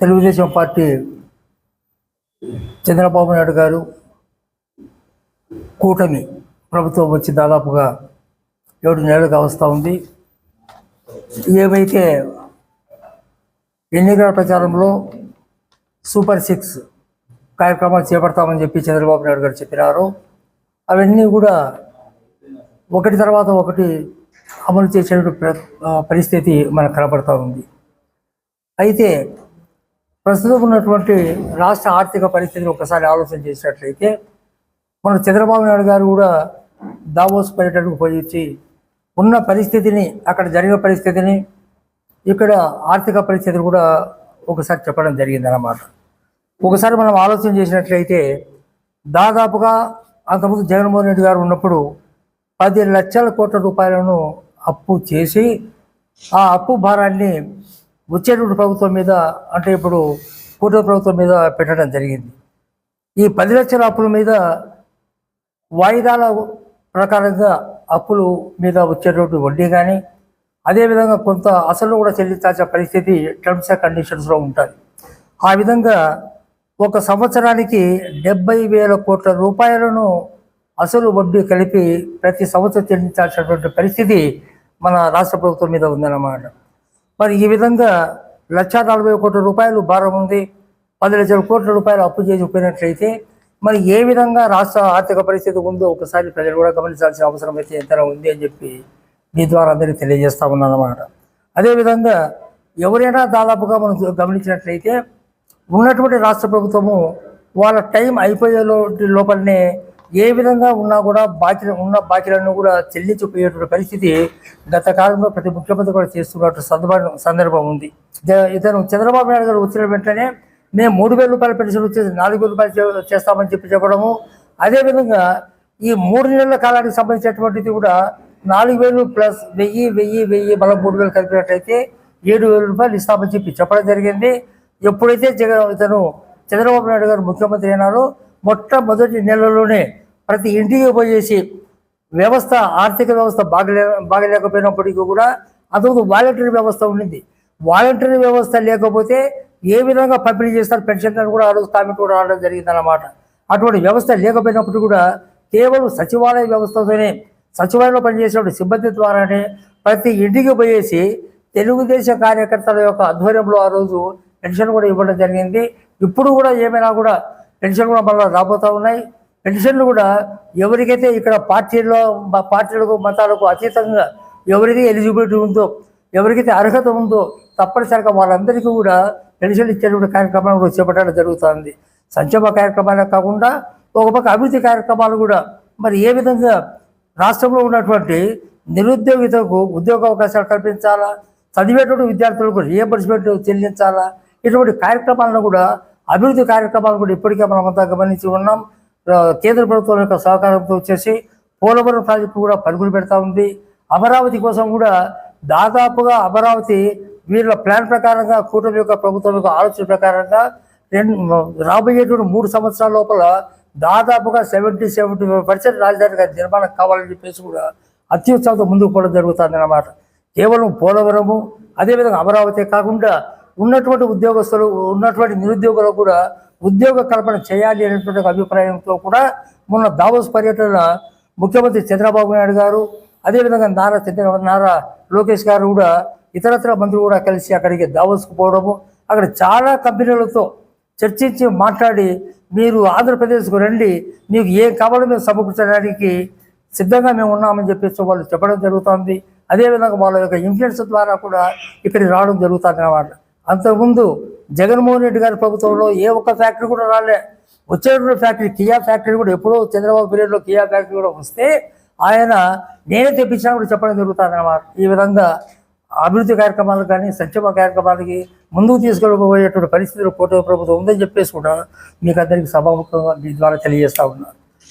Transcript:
Telugu Desam party Chandrababu Naidu గారు కూటమి ప్రభుత్వం వచ్చి దాదాపుగా ఏడు నెలలుగా వస్తూ ఉంది. ఏవైతే ఎన్నికల ప్రచారంలో సూపర్ సిక్స్ కార్యక్రమాలు చేపడతామని చెప్పి చంద్రబాబు నాయుడు గారు చెప్పినారు. అవన్నీ కూడా ఒకటి తర్వాత ఒకటి అమలు చేసే ప్ర- పరిస్థితి మనకు కనపడతా ఉంది. అయితే ప్రస్తుతం ఉన్నటువంటి రాష్ట్ర ఆర్థిక పరిస్థితిని ఒకసారి ఆలోచన చేసినట్లయితే మన చంద్రబాబు నాయుడు గారు కూడా దావోస్ పర్యటనకు పోయి ఉన్న పరిస్థితిని అక్కడ జరిగిన పరిస్థితిని ఇక్కడ ఆర్థిక పరిస్థితిని కూడా ఒకసారి చెప్పడం జరిగిందన్నమాట. ఒకసారి మనం ఆలోచన చేసినట్లయితే దాదాపుగా అంతకుముందు జగన్మోహన్ రెడ్డి గారు ఉన్నప్పుడు పది లక్షల కోట్ల రూపాయలను అప్పు చేసి ఆ అప్పు భారాన్ని వచ్చేటువంటి ప్రభుత్వం మీద అంటే ఇప్పుడు కూటమి ప్రభుత్వం మీద పెట్టడం జరిగింది. ఈ పది లక్షల అప్పుల మీద వాయిదాల ప్రకారంగా అప్పులు మీద వచ్చేటువంటి వడ్డీ కానీ అదేవిధంగా కొంత అసలు కూడా చెల్లించాల్సిన పరిస్థితి టర్మ్స్ అండ్ కండిషన్స్లో ఉంటుంది. ఆ విధంగా ఒక సంవత్సరానికి డెబ్బై వేల కోట్ల రూపాయలను అసలు వడ్డీ కలిపి ప్రతి సంవత్సరం చెల్లించాల్సినటువంటి పరిస్థితి మన రాష్ట్ర ప్రభుత్వం మీద ఉందన్నమాట. మరి ఈ విధంగా లక్ష నలభై కోట్ల రూపాయలు భారం ఉంది పది లక్షల కోట్ల రూపాయలు అప్పు చేసిపోయినట్లయితే మరి ఏ విధంగా రాష్ట్ర ఆర్థిక పరిస్థితి ఉందో ఒకసారి ప్రజలు కూడా గమనించాల్సిన అవసరం అయితే ఎంత ఉంది అని చెప్పి మీ ద్వారా అందరికీ తెలియజేస్తా ఉన్నాను అన్నమాట అదేవిధంగా ఎవరైనా దాదాపుగా మనం గమనించినట్లయితే ఉన్నటువంటి రాష్ట్ర ప్రభుత్వము వాళ్ళ టైం అయిపోయే లోపలనే ఏ విధంగా ఉన్నా కూడా బాకీ ఉన్న బాకీలను కూడా చెల్లించిపోయేటువంటి పరిస్థితి గత కాలంలో ప్రతి ముఖ్యమంత్రి కూడా చేస్తున్నట్టు సందర్భం సందర్భం ఉంది. ఇతను చంద్రబాబు నాయుడు గారు వచ్చిన వెంటనే మేము మూడు వేల రూపాయల పెన్షన్ వచ్చేసి నాలుగు వేల రూపాయలు చేస్తామని చెప్పి చెప్పడము. అదేవిధంగా ఈ మూడు నెలల కాలానికి సంబంధించినటువంటిది కూడా నాలుగు వేలు ప్లస్ వెయ్యి వెయ్యి వెయ్యి మళ్ళీ మూడు వేలు కలిపినట్లయితే ఏడు వేల రూపాయలు ఇస్తామని చెప్పి చెప్పడం జరిగింది. ఎప్పుడైతే జగన్ ఇతను చంద్రబాబు నాయుడు గారు ముఖ్యమంత్రి అయినారో మొట్టమొదటి నెలలోనే ప్రతి ఇంటికి పోయేసి వ్యవస్థ ఆర్థిక వ్యవస్థ బాగలే బాగలేకపోయినప్పటికీ కూడా అంతకు వాలంటరీ వ్యవస్థ ఉండింది. వాలంటరీ వ్యవస్థ లేకపోతే ఏ విధంగా పంపిణీ చేస్తారు పెన్షన్ అని కూడా ఆ కామెంట్ కూడా రావడం జరిగిందన్నమాట. అటువంటి వ్యవస్థ లేకపోయినప్పుడు కూడా కేవలం సచివాలయ వ్యవస్థతోనే సచివాలయంలో పనిచేసేటువంటి సిబ్బంది ద్వారానే ప్రతి ఇంటికి పోయేసి తెలుగుదేశం కార్యకర్తల యొక్క ఆధ్వర్యంలో ఆ రోజు పెన్షన్ కూడా ఇవ్వడం జరిగింది. ఇప్పుడు కూడా ఏమైనా కూడా పెన్షన్ కూడా మళ్ళీ రాబోతూ ఉన్నాయి. పెన్షన్లు కూడా ఎవరికైతే ఇక్కడ పార్టీల్లో పార్టీలకు మతాలకు అతీతంగా ఎవరికి ఎలిజిబిలిటీ ఉందో ఎవరికైతే అర్హత ఉందో తప్పనిసరిగా వాళ్ళందరికీ కూడా పెన్షన్లు ఇచ్చేటువంటి కార్యక్రమాలు కూడా చేపట్టడం జరుగుతుంది. సంక్షేమ కార్యక్రమాలే కాకుండా ఒక పక్క అభివృద్ధి కార్యక్రమాలు కూడా మరి ఏ విధంగా రాష్ట్రంలో ఉన్నటువంటి నిరుద్యోగితకు ఉద్యోగ అవకాశాలు కల్పించాలా చదివేటువంటి విద్యార్థులకు రియంబర్స్మెంట్ చెల్లించాలా ఇటువంటి కార్యక్రమాలను కూడా అభివృద్ధి కార్యక్రమాలు కూడా ఇప్పటికే మనం అంతా గమనించి ఉన్నాం. కేంద్ర ప్రభుత్వం యొక్క సహకారంతో వచ్చేసి పోలవరం ప్రాజెక్టు కూడా పరుగులు పెడతా ఉంది. అమరావతి కోసం కూడా దాదాపుగా అమరావతి వీళ్ళ ప్లాన్ ప్రకారంగా కూటమి యొక్క ప్రభుత్వం యొక్క ఆలోచన ప్రకారంగా రెండు రాబోయేటువంటి మూడు సంవత్సరాల లోపల దాదాపుగా సెవెంటీ సెవెంటీ పర్సెంట్ రాజధానిగా నిర్మాణం కావాలని చెప్పేసి కూడా అత్యుత్సాహంతో ముందుకు పోవడం జరుగుతుంది అన్నమాట. కేవలం పోలవరము అదేవిధంగా అమరావతి కాకుండా ఉన్నటువంటి ఉద్యోగస్తులు ఉన్నటువంటి నిరుద్యోగులకు కూడా ఉద్యోగ కల్పన చేయాలి అనేటువంటి అభిప్రాయంతో కూడా మొన్న దావోస్ పర్యటన ముఖ్యమంత్రి చంద్రబాబు నాయుడు గారు అదేవిధంగా నారా చంద్ర నారా లోకేష్ గారు కూడా ఇతరత్ర మంత్రులు కూడా కలిసి అక్కడికి దావోస్కు పోవడము అక్కడ చాలా కంపెనీలతో చర్చించి మాట్లాడి మీరు ఆంధ్రప్రదేశ్కు రండి మీకు ఏం కావాలో మేము సమకూర్చడానికి సిద్ధంగా మేము ఉన్నామని చెప్పేసి వాళ్ళు చెప్పడం జరుగుతుంది. అదేవిధంగా వాళ్ళ యొక్క ఇన్ఫ్లుయెన్స్ ద్వారా కూడా ఇక్కడికి రావడం జరుగుతుంది అన్నమాట. అంతకుముందు జగన్మోహన్ రెడ్డి గారి ప్రభుత్వంలో ఏ ఒక్క ఫ్యాక్టరీ కూడా రాలే. వచ్చేటువంటి ఫ్యాక్టరీ కియా ఫ్యాక్టరీ కూడా ఎప్పుడో చంద్రబాబు పీరియడ్లో కియా ఫ్యాక్టరీ కూడా వస్తే ఆయన నేనే తెప్పించినా కూడా చెప్పడం జరుగుతుంది అన్నమాట ఈ విధంగా అభివృద్ధి కార్యక్రమాలకు కానీ సంక్షేమ కార్యక్రమాలకి ముందుకు తీసుకెళ్ళబోయేటువంటి పరిస్థితులు కూటమి ప్రభుత్వం ఉందని చెప్పేసి కూడా మీకు అందరికీ సభాముఖంగా మీ ద్వారా తెలియజేస్తా ఉన్నారు